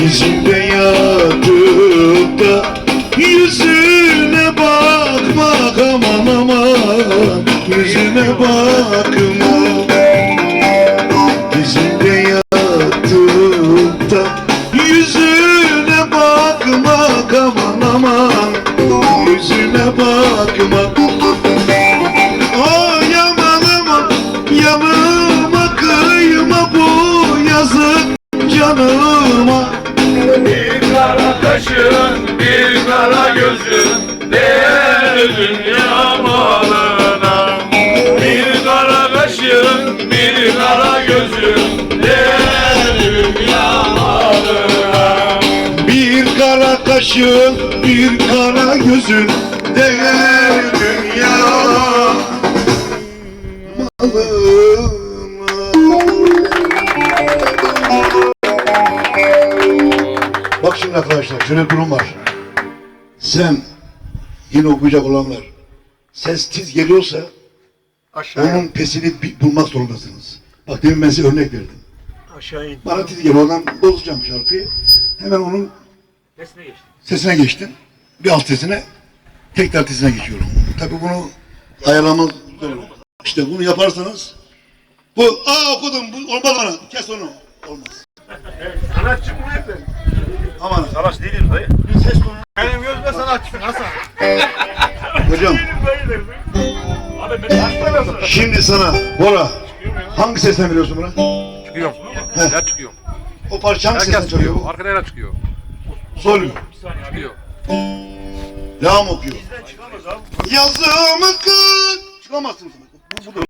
Dizimde yatıp da Yüzüne bakmak aman aman. Yüzüne bakmak Dizimde yatıp da Yüzüne bakmak aman aman canıma Bir kara kaşın, bir kara gözün Değer dünya malına. Bir kara kaşın, bir kara gözün Değer dünya malına. Bir kara kaşın, bir kara gözün Değer dünya malına Bak şimdi arkadaşlar şöyle bir durum var. Sen yine okuyacak olanlar ses tiz geliyorsa onun pesini bi- bulmak zorundasınız. Bak demin ben size örnek verdim. Aşağı in. Bana tiz geliyor oradan bozacağım şarkıyı. Hemen onun Nesine geçti. sesine geçtim. Bir alt sesine tekrar sesine geçiyorum. Tabii bunu ayarlamak zor. İşte bunu yaparsanız bu aa okudum bu olmaz bana kes onu. Olmaz. Sanatçı bu nerede? Aman Sanatçı değilim dayı. ses tonu. Benim gözümde sanatçı. Nasıl? Hocam şimdi sana Bora hangi sesten veriyorsun buna? Çıkıyorum. Ya çıkıyorum. O parça hangi sesten çalıyor çıkıyor. bu? Arkada yer çıkıyor. Sol mu? Çıkıyor. La mı okuyor? Yazımı kız. Çıkamazsın. Bu, bu da.